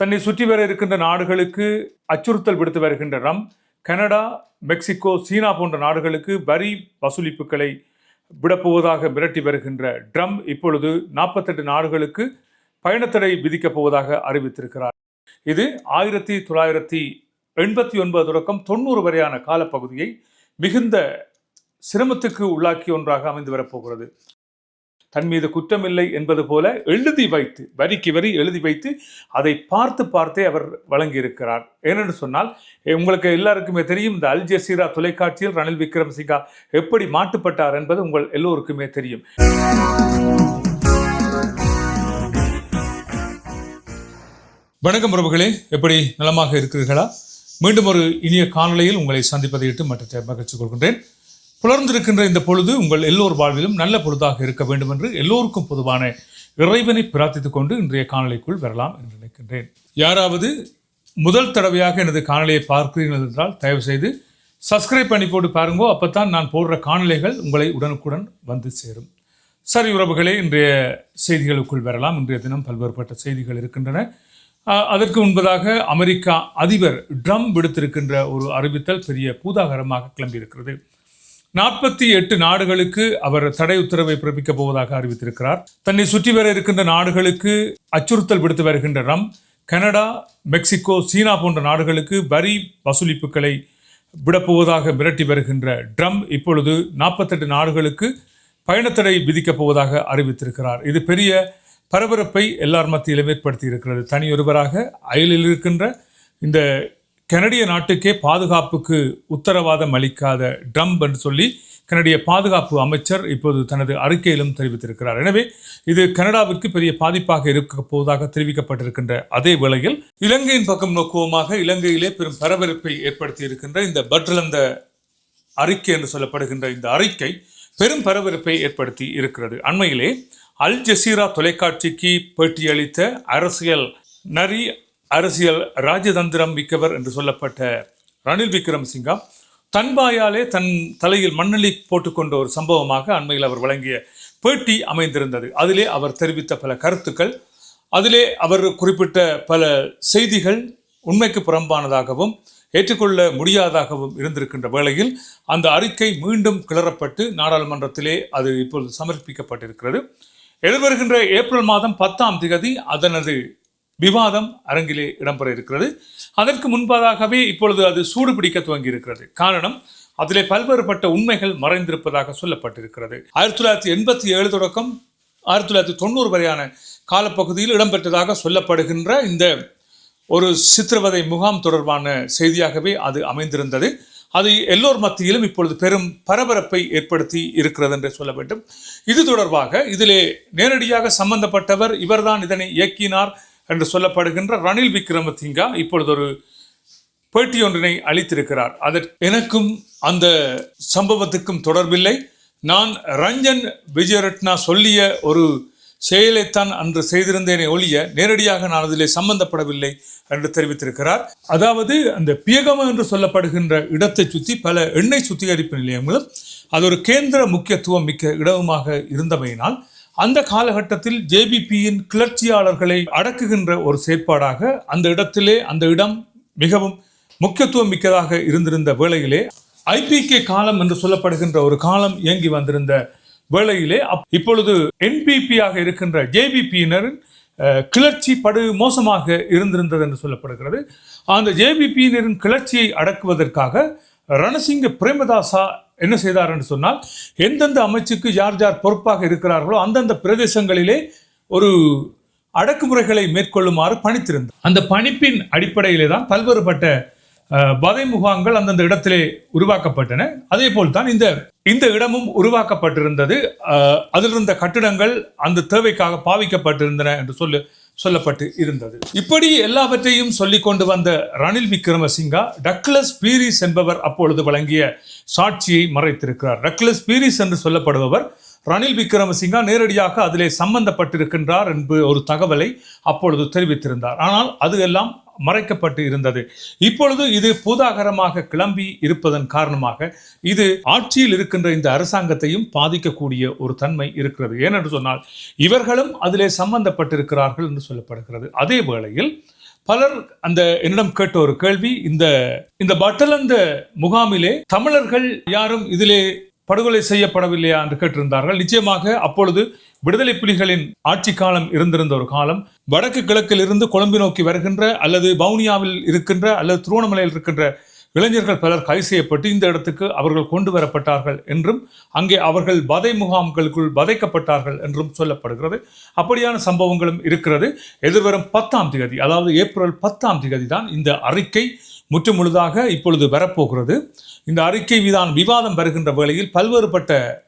தன்னை சுற்றி வர இருக்கின்ற நாடுகளுக்கு அச்சுறுத்தல் விடுத்து வருகின்ற ரம் கனடா மெக்சிகோ சீனா போன்ற நாடுகளுக்கு வரி வசூலிப்புகளை விடப்போவதாக மிரட்டி வருகின்ற ட்ரம் இப்பொழுது நாற்பத்தெட்டு நாடுகளுக்கு பயணத்தடை விதிக்கப் போவதாக அறிவித்திருக்கிறார். இது ஆயிரத்தி தொள்ளாயிரத்தி எண்பத்தி ஒன்பது தொடக்கம் தொண்ணூறு வரையான காலப்பகுதியை மிகுந்த சிரமத்துக்கு உள்ளாக்கிய ஒன்றாக அமைந்து வரப்போகிறது. தன் மீது குற்றமில்லை என்பது போல எழுதி வைத்து வரிக்கு வரி எழுதி வைத்து அதை பார்த்து பார்த்தே அவர் வழங்கியிருக்கிறார். ஏனென்று சொன்னால் உங்களுக்கு எல்லாருக்குமே தெரியும் இந்த அல் ஜசீரா தொலைக்காட்சியில் ரணில் விக்ரமசிங்கா எப்படி மாட்டுப்பட்டார் என்பது உங்கள் எல்லோருக்குமே தெரியும். வணக்கம் உறவுகளே எப்படி நலமாக இருக்கிறீர்களா? மீண்டும் ஒரு இனிய காணொலியில் உங்களை சந்திப்பதையிட்டு மற்ற மகிழ்ச்சி கொள்கின்றேன். புலர்ந்திருக்கின்ற இந்த பொழுது உங்கள் எல்லோர் வாழ்விலும் நல்ல பொழுதாக இருக்க வேண்டும் என்று எல்லோருக்கும் பொதுவான இறைவனை பிரார்த்தித்துக் கொண்டு இன்றைய காணொலிக்குள் வரலாம் என்று நினைக்கின்றேன். யாராவது முதல் தடவையாக எனது காணொலியை பார்க்கிறீர்கள் என்றால் தயவு செய்து சப்ஸ்கிரைப் பண்ணி போட்டு பாருங்கோ அப்பதான் நான் போடுற காணொலிகள் உங்களை உடனுக்குடன் வந்து சேரும். சரி உறவுகளே இன்றைய செய்திகளுக்குள் வரலாம். இன்றைய தினம் பல்வேறுபட்ட செய்திகள் இருக்கின்றன. அதற்கு முன்பதாக அமெரிக்கா அதிபர் ட்ரம் விடுத்திருக்கின்ற ஒரு அறிவித்தல் பெரிய பூதாகரமாக கிளம்பியிருக்கிறது. நாற்பத்தி எட்டு நாடுகளுக்கு அவர் தடை உத்தரவை பிறப்பிக்கப் போவதாக அறிவித்திருக்கிறார். தன்னை சுற்றி வர இருக்கின்ற நாடுகளுக்கு அச்சுறுத்தல் விடுத்து வருகின்ற ரம் கனடா மெக்சிகோ சீனா போன்ற நாடுகளுக்கு வரி வசூலிப்புகளை விடப்போவதாக மிரட்டி வருகின்ற ட்ரம் இப்பொழுது நாற்பத்தெட்டு நாடுகளுக்கு பயணத்தடை விதிக்கப் போவதாக அறிவித்திருக்கிறார். இது பெரிய பரபரப்பை எல்லார் மத்தியிலும் ஏற்படுத்தி இருக்கிறது. தனியொருவராக அயலில் இருக்கின்ற இந்த கனடிய நாட்டுக்கே பாதுகாப்புக்கு உத்தரவாதம் அளிக்காத ட்ரம்ப் என்று சொல்லி கனடிய பாதுகாப்பு அமைச்சர் இப்போது தனது அறிக்கையிலும் தெரிவித்திருக்கிறார். எனவே இது கனடாவிற்கு பெரிய பாதிப்பாக இருக்க போவதாக தெரிவிக்கப்பட்டிருக்கின்ற அதே வேளையில் இலங்கையின் பக்கம் நோக்குவமாக இலங்கையிலே பெரும் பரபரப்பை ஏற்படுத்தி இருக்கின்ற இந்த பட்ரலந்த அறிக்கை என்று சொல்லப்படுகின்ற இந்த அறிக்கை பெரும் பரபரப்பை ஏற்படுத்தி இருக்கிறது. அண்மையிலே அல் ஜசீரா தொலைக்காட்சிக்கு பேட்டியளித்த அரசியல் நரி அரசியல் ராஜதந்திரம் மிக்கவர் என்று சொல்லப்பட்ட ரணில் விக்ரமசிங்கா தன் தன்பாயாலே தன் தலையில் மண்ணெளி போட்டுக்கொண்ட ஒரு சம்பவமாக அண்மையில் அவர் வழங்கிய பேட்டி அமைந்திருந்தது. அதிலே அவர் தெரிவித்த பல கருத்துக்கள் அதிலே அவர் குறிப்பிட்ட பல செய்திகள் உண்மைக்கு புறம்பானதாகவும் ஏற்றுக்கொள்ள முடியாதாகவும் இருந்திருக்கின்ற வேளையில் அந்த அறிக்கை மீண்டும் கிளறப்பட்டு நாடாளுமன்றத்திலே அது இப்பொழுது சமர்ப்பிக்கப்பட்டிருக்கிறது. எதிர்வருகின்ற ஏப்ரல் மாதம் பத்தாம் திகதி அதனது விவாதம் அரங்கிலே இடம்பெற இருக்கிறது. அதற்கு முன்பதாகவே இப்பொழுது அது சூடு பிடிக்க துவங்கி இருக்கிறது காரணம் அதிலே பல்வேறுபட்ட உண்மைகள் மறைந்திருப்பதாக சொல்லப்பட்டிருக்கிறது. ஆயிரத்தி தொள்ளாயிரத்தி எண்பத்தி ஏழு தொடக்கம் ஆயிரத்தி தொள்ளாயிரத்தி தொண்ணூறு வரையான காலப்பகுதியில் இடம்பெற்றதாக சொல்லப்படுகின்ற இந்த ஒரு சித்திரவதை முகாம் தொடர்பான செய்தியாகவே அது அமைந்திருந்தது. அது எல்லோர் மத்தியிலும் இப்பொழுது பெரும் பரபரப்பை ஏற்படுத்தி இருக்கிறது என்று சொல்ல வேண்டும். இது தொடர்பாக இதிலே நேரடியாக சம்பந்தப்பட்டவர் இவர்தான் இதனை இயக்கினார். என்று சொல்லப்படுகின்ற ரணில் விக்ரமசிங்கா இப்பொழுது ஒரு பேட்டி ஒன்றினை அளித்திருக்கிறார். அதற்கு எனக்கும் அந்த சம்பவத்துக்கும் தொடர்பில்லை. நான் ரஞ்சன் விஜயரட்னா சொல்லிய ஒரு செயலைத்தான் அன்று செய்திருந்தேனே ஒழிய நேரடியாக நான் அதிலே சம்பந்தப்படவில்லை என்று தெரிவித்திருக்கிறார். அதாவது அந்த பியகம என்று சொல்லப்படுகின்ற இடத்தை சுற்றி பல எண்ணெய் சுத்திகரிப்பு நிலையங்களும் அது ஒரு கேந்திர முக்கியத்துவம் மிக்க இடமுமாக இருந்தமையினால் அந்த காலகட்டத்தில் ஜேபிபியின் கிளர்ச்சியாளர்களை அடக்குகின்ற ஒரு செயற்பாடாக அந்த இடத்திலே அந்த இடம் மிகவும் முக்கியத்துவம் மிக்கதாக இருந்திருந்த வேளையிலே ஐபிகே காலம் என்று சொல்லப்படுகின்ற ஒரு காலம் இயங்கி வந்திருந்த வேளையிலே அப்- இப்பொழுது என்பிபியாக இருக்கின்ற ஜேபிபியினரின் கிளர்ச்சி படு மோசமாக இருந்திருந்தது என்று சொல்லப்படுகிறது. அந்த ஜேபிபியினரின் கிளர்ச்சியை அடக்குவதற்காக ரணசிங்க பிரேமதாசா என்ன செய்தார் என்று சொன்னால் எந்தெந்த அமைச்சுக்கு யார் யார் பொறுப்பாக இருக்கிறார்களோ அந்தந்த பிரதேசங்களிலே ஒரு அடக்குமுறைகளை மேற்கொள்ளுமாறு பணித்திருந்தார். அந்த பணிப்பின் அடிப்படையிலே தான் பல்வேறுபட்ட அஹ், வதை முகாங்கள் அந்தந்த இடத்திலே உருவாக்கப்பட்டன. அதே போல் தான் இந்த இந்த இடமும் உருவாக்கப்பட்டிருந்தது. அஹ், கட்டிடங்கள் அந்த தேவைக்காக பாவிக்கப்பட்டிருந்தன என்று சொல்லு சொல்லப்பட்டு இருந்தது. இப்படி எல்லாவற்றையும் சொல்லிக் கொண்டு வந்த ரணில் விக்ரமசிங்கா டக்ளஸ் பீரிஸ் என்பவர் அப்பொழுது வழங்கிய சாட்சியை மறைத்திருக்கிறார். டக்லஸ் பீரிஸ் என்று சொல்லப்படுபவர் ரணில் விக்ரமசிங்கா நேரடியாக அதிலே சம்பந்தப்பட்டிருக்கின்றார் என்பது ஒரு தகவலை அப்பொழுது தெரிவித்திருந்தார். ஆனால் அது எல்லாம் மறைக்கப்பட்டு இருந்தது. இப்பொழுது இது பூதாகரமாக கிளம்பி இருப்பதன் காரணமாக இது ஆட்சியில் இருக்கின்ற இந்த அரசாங்கத்தையும் பாதிக்கக்கூடிய ஒரு தன்மை இருக்கிறது. ஏனென்று சொன்னால் இவர்களும் அதிலே சம்பந்தப்பட்டிருக்கிறார்கள் என்று சொல்லப்படுகிறது. அதே வேளையில் பலர் அந்த என்னிடம் கேட்ட ஒரு கேள்வி இந்த இந்த பட்டலந்த முகாமிலே தமிழர்கள் யாரும் இதிலே படுகொலை செய்யப்படவில்லையா என்று கேட்டிருந்தார்கள். நிச்சயமாக அப்பொழுது விடுதலை புலிகளின் ஆட்சி காலம் இருந்திருந்த ஒரு காலம். வடக்கு கிழக்கில் இருந்து கொழும்பு நோக்கி வருகின்ற அல்லது வவுனியாவில் இருக்கின்ற அல்லது திருவண்ணாமலையில் இருக்கின்ற இளைஞர்கள் பலர் கைது செய்யப்பட்டு இந்த இடத்துக்கு அவர்கள் கொண்டு வரப்பட்டார்கள் என்றும் அங்கே அவர்கள் வதை முகாம்களுக்குள் வதைக்கப்பட்டார்கள் என்றும் சொல்லப்படுகிறது. அப்படியான சம்பவங்களும் இருக்கிறது. எதிர்வரும் பத்தாம் தேதி அதாவது ஏப்ரல் பத்தாம் தேதி தான் இந்த அறிக்கை முற்றுமுழுதாக இப்பொழுது வரப்போகிறது. இந்த அறிக்கை மீதான விவாதம் வருகின்ற வேளையில் பல்வேறுபட்ட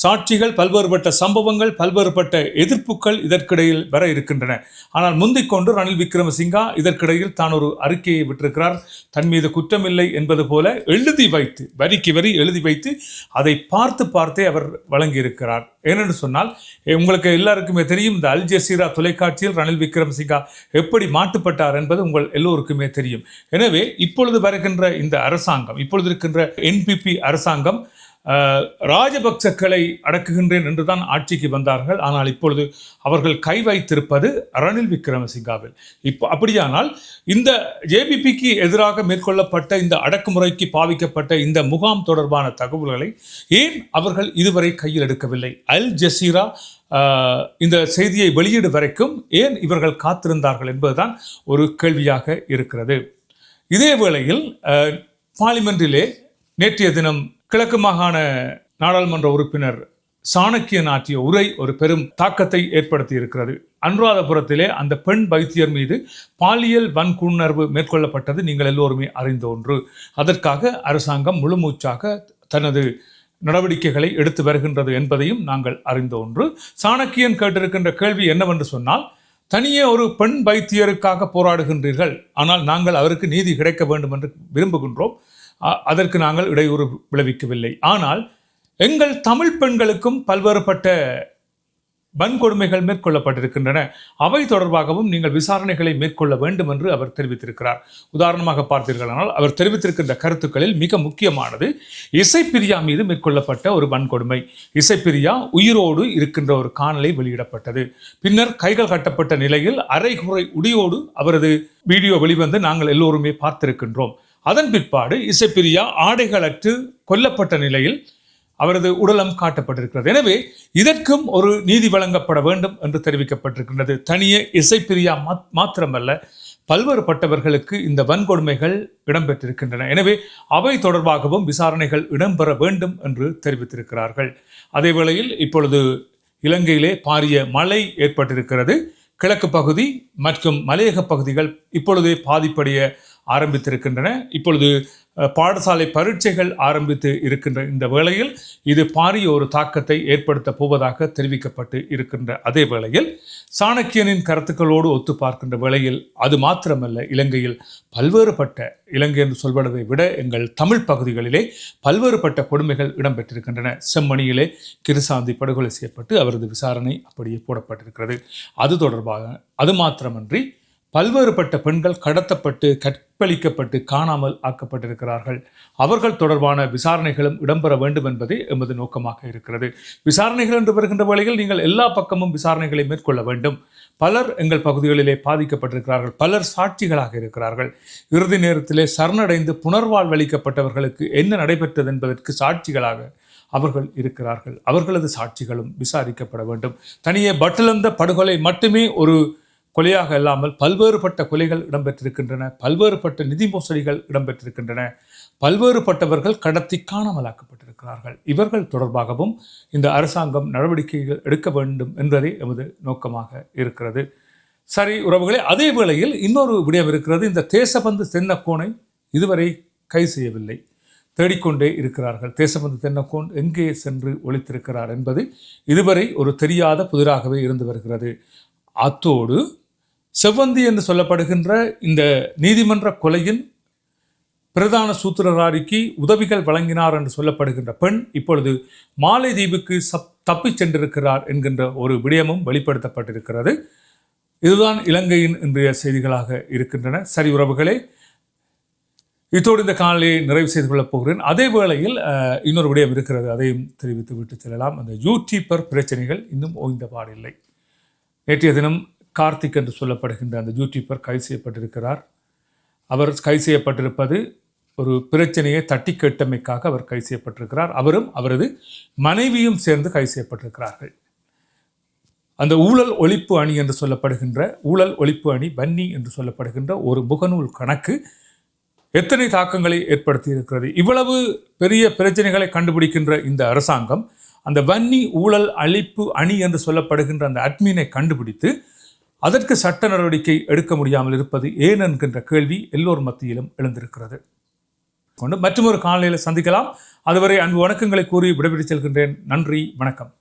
சாட்சிகள் பல்வேறுபட்ட சம்பவங்கள் பல்வேறுபட்ட எதிர்ப்புகள் இதற்கிடையில் வர இருக்கின்றன. ஆனால் முந்திக் கொண்டு ரணில் விக்ரமசிங்கா இதற்கிடையில் தான் ஒரு அறிக்கையை விட்டிருக்கிறார். தன் மீது குற்றமில்லை என்பது போல எழுதி வைத்து வரிக்கு வரி எழுதி வைத்து அதை பார்த்து பார்த்தே அவர் வழங்கியிருக்கிறார். ஏனென்று சொன்னால் உங்களுக்கு எல்லாருக்குமே தெரியும் இந்த அல் ஜசீரா தொலைக்காட்சியில் ரணில் விக்ரமசிங்கா எப்படி மாட்டுப்பட்டார் என்பது உங்கள் எல்லோருக்குமே தெரியும். எனவே இப்பொழுது வருகின்ற இந்த அரசாங்கம் இப்பொழுது இருக்கின்ற என்பிபி அரசாங்கம் ராஜபக்சக்களை அடக்குகின்றேன் என்றுதான் ஆட்சிக்கு வந்தார்கள். ஆனால் இப்பொழுது அவர்கள் கை வைத்திருப்பது ரணில் விக்ரமசிங்காவில். இப்போ அப்படியானால் இந்த ஜேபிபிக்கு எதிராக மேற்கொள்ளப்பட்ட இந்த அடக்குமுறைக்கு பாவிக்கப்பட்ட இந்த முகாம் தொடர்பான தகவல்களை ஏன் அவர்கள் இதுவரை கையில் எடுக்கவில்லை? அல் ஜசீரா இந்த செய்தியை வெளியிடு வரைக்கும் ஏன் இவர்கள் காத்திருந்தார்கள் என்பதுதான் ஒரு கேள்வியாக இருக்கிறது. இதே வேளையில் அஹ், நேற்றைய தினம் கிழக்கு மாகாண நாடாளுமன்ற உறுப்பினர் சாணக்கியன் ஆற்றிய உரை ஒரு பெரும் தாக்கத்தை ஏற்படுத்தி இருக்கிறது அனுராதபுரத்திலே அந்த பெண் வைத்தியர் மீது பாலியல் வன்குணர்வு மேற்கொள்ளப்பட்டது நீங்கள் எல்லோருமே அறிந்த ஒன்று. அதற்காக அரசாங்கம் முழுமூச்சாக தனது நடவடிக்கைகளை எடுத்து வருகின்றது என்பதையும் நாங்கள் அறிந்த ஒன்று. சாணக்கியன் கேட்டிருக்கின்ற கேள்வி என்னவென்று சொன்னால் தனியே ஒரு பெண் வைத்தியருக்காக போராடுகின்றீர்கள் ஆனால் நாங்கள் அவருக்கு நீதி கிடைக்க வேண்டும் என்று விரும்புகின்றோம். அதற்கு நாங்கள் இடையூறு விளைவிக்கவில்லை. ஆனால் எங்கள் தமிழ் பெண்களுக்கும் பல்வேறுபட்ட வன்கொடுமைகள் மேற்கொள்ளப்பட்டிருக்கின்றன. அவை தொடர்பாகவும் நீங்கள் விசாரணைகளை மேற்கொள்ள வேண்டும் என்று அவர் தெரிவித்திருக்கிறார். உதாரணமாக பார்த்தீர்களானால் அவர் தெரிவித்திருக்கின்ற கருத்துக்களில் மிக முக்கியமானது இசைப்பிரியா மீது மேற்கொள்ளப்பட்ட ஒரு வன்கொடுமை இசைப்பிரியா உயிரோடு இருக்கின்ற ஒரு காணலை வெளியிடப்பட்டது. பின்னர் கைகள் கட்டப்பட்ட நிலையில் அரைகுறை உடியோடு அவரது வீடியோ வெளிவந்து நாங்கள் எல்லோருமே பார்த்திருக்கின்றோம். அதன் பிற்பாடு இசைப்பிரியா ஆடைகளற்று கொல்லப்பட்ட நிலையில் அவரது உடலம் காட்டப்பட்டிருக்கிறது. எனவே இதற்கும் ஒரு நீதி வழங்கப்பட வேண்டும் என்று தெரிவிக்கப்பட்டிருக்கின்றது. தனியே இசைப்பிரியா மாத்திரமல்ல மாத்திரமல்ல பல்வேறுபட்டவர்களுக்கு இந்த வன்கொடுமைகள் இடம்பெற்றிருக்கின்றன. எனவே அவை தொடர்பாகவும் விசாரணைகள் இடம்பெற வேண்டும் என்று தெரிவித்திருக்கிறார்கள். அதே வேளையில் இப்பொழுது இலங்கையிலே பாரிய மழை ஏற்பட்டிருக்கிறது. கிழக்கு பகுதி மற்றும் மலையக பகுதிகள் இப்பொழுதே பாதிப்படைய ஆரம்பித்திருக்கின்றன. இப்பொழுது பாடசாலை பரீட்சைகள் ஆரம்பித்து இருக்கின்ற இந்த வேளையில் இது பாரிய ஒரு தாக்கத்தை ஏற்படுத்த போவதாக தெரிவிக்கப்பட்டு இருக்கின்ற அதே வேளையில் சாணக்கியனின் கருத்துக்களோடு ஒத்து பார்க்கின்ற வேளையில் அது மாத்திரமல்ல இலங்கையில் பல்வேறுபட்ட இலங்கை என்று சொல்வதை விட எங்கள் தமிழ் பகுதிகளிலே பல்வேறுபட்ட கொடுமைகள் இடம்பெற்றிருக்கின்றன. செம்மணியிலே கிருசாந்தி படுகொலை செய்யப்பட்டு அவரது விசாரணை அப்படியே போடப்பட்டிருக்கிறது. அது தொடர்பாக அது மாத்திரமன்றி பல்வேறுபட்ட பெண்கள் கடத்தப்பட்டு கற்பழிக்கப்பட்டு காணாமல் ஆக்கப்பட்டிருக்கிறார்கள். அவர்கள் தொடர்பான விசாரணைகளும் இடம்பெற வேண்டும் என்பதே எமது நோக்கமாக இருக்கிறது. விசாரணைகள் என்று வருகின்ற வேளையில் நீங்கள் எல்லா பக்கமும் விசாரணைகளை மேற்கொள்ள வேண்டும். பலர் எங்கள் பகுதிகளிலே பாதிக்கப்பட்டிருக்கிறார்கள். பலர் சாட்சிகளாக இருக்கிறார்கள். இறுதி நேரத்திலே சரணடைந்து புனர்வாழ்வளிக்கப்பட்டவர்களுக்கு என்ன நடைபெற்றது என்பதற்கு சாட்சிகளாக அவர்கள் இருக்கிறார்கள். அவர்களது சாட்சிகளும் விசாரிக்கப்பட வேண்டும். தனியே பட்டிலந்த படுகொலை மட்டுமே ஒரு கொலையாக இல்லாமல் பல்வேறுபட்ட கொலைகள் இடம்பெற்றிருக்கின்றன பல்வேறுபட்ட நிதி மோசடிகள் இடம்பெற்றிருக்கின்றன. பல்வேறுபட்டவர்கள் கடத்தி காணாமலாக்கப்பட்டிருக்கிறார்கள் இவர்கள் தொடர்பாகவும் இந்த அரசாங்கம் நடவடிக்கைகள் எடுக்க வேண்டும் என்பதே எமது நோக்கமாக இருக்கிறது. சரி உறவுகளே அதே வேளையில் இன்னொரு விடயம் இருக்கிறது. இந்த தேசபந்து தென்னக்கோனை இதுவரை கை செய்யவில்லை. தேடிக்கொண்டே இருக்கிறார்கள். தேசபந்து தென்னக்கோன் எங்கே சென்று ஒழித்திருக்கிறார் என்பது இதுவரை ஒரு தெரியாத புதிராகவே இருந்து வருகிறது. அத்தோடு செவ்வந்தி என்று சொல்லப்படுகின்ற இந்த நீதிமன்ற கொலையின் பிரதான சூத்திரராரிக்கு உதவிகள் வழங்கினார் என்று சொல்லப்படுகின்ற பெண் இப்பொழுது மாலைதீவுக்கு சப் தப்பிச் சென்றிருக்கிறார் என்கின்ற ஒரு விடயமும் வெளிப்படுத்தப்பட்டிருக்கிறது. இதுதான் இலங்கையின் இன்றைய செய்திகளாக இருக்கின்றன. சரி உறவுகளே இத்தோடு இந்த காணொலியை நிறைவு செய்து கொள்ளப் போகிறேன். அதே வேளையில் இன்னொரு விடயம் இருக்கிறது. அதையும் தெரிவித்து விட்டு செல்லலாம். அந்த யூடியூபர் பிரச்சனைகள் இன்னும் ஓய்ந்த பாடில்லை. நேற்றைய தினம் கார்த்திக் என்று சொல்லப்படுகின்ற அந்த யூடியூபர் கைது செய்யப்பட்டிருக்கிறார். அவர் கைது செய்யப்பட்டிருப்பது ஒரு பிரச்சனையை தட்டி கேட்டமைக்காக அவர் கைது செய்யப்பட்டிருக்கிறார். அவரும் அவரது மனைவியும் சேர்ந்து கைது செய்யப்பட்டிருக்கிறார்கள். அந்த ஊழல் ஒழிப்பு அணி என்று சொல்லப்படுகின்ற ஊழல் ஒழிப்பு அணி பன்னி என்று சொல்லப்படுகின்ற ஒரு முகநூல் கணக்கு எத்தனை தாக்கங்களை ஏற்படுத்தி இருக்கிறது இவ்வளவு பெரிய பிரச்சனைகளை கண்டுபிடிக்கின்ற இந்த அரசாங்கம் அந்த வன்னி ஊழல் அழிப்பு அணி என்று சொல்லப்படுகின்ற அந்த அட்மீனை கண்டுபிடித்து அதற்கு சட்ட நடவடிக்கை எடுக்க முடியாமல் இருப்பது ஏன் என்கின்ற கேள்வி எல்லோர் மத்தியிலும் எழுந்திருக்கிறது. கொண்டு மற்றொரு காலையில் சந்திக்கலாம். அதுவரை அன்பு வணக்கங்களை கூறி விடைபெற்று செல்கின்றேன். நன்றி வணக்கம்.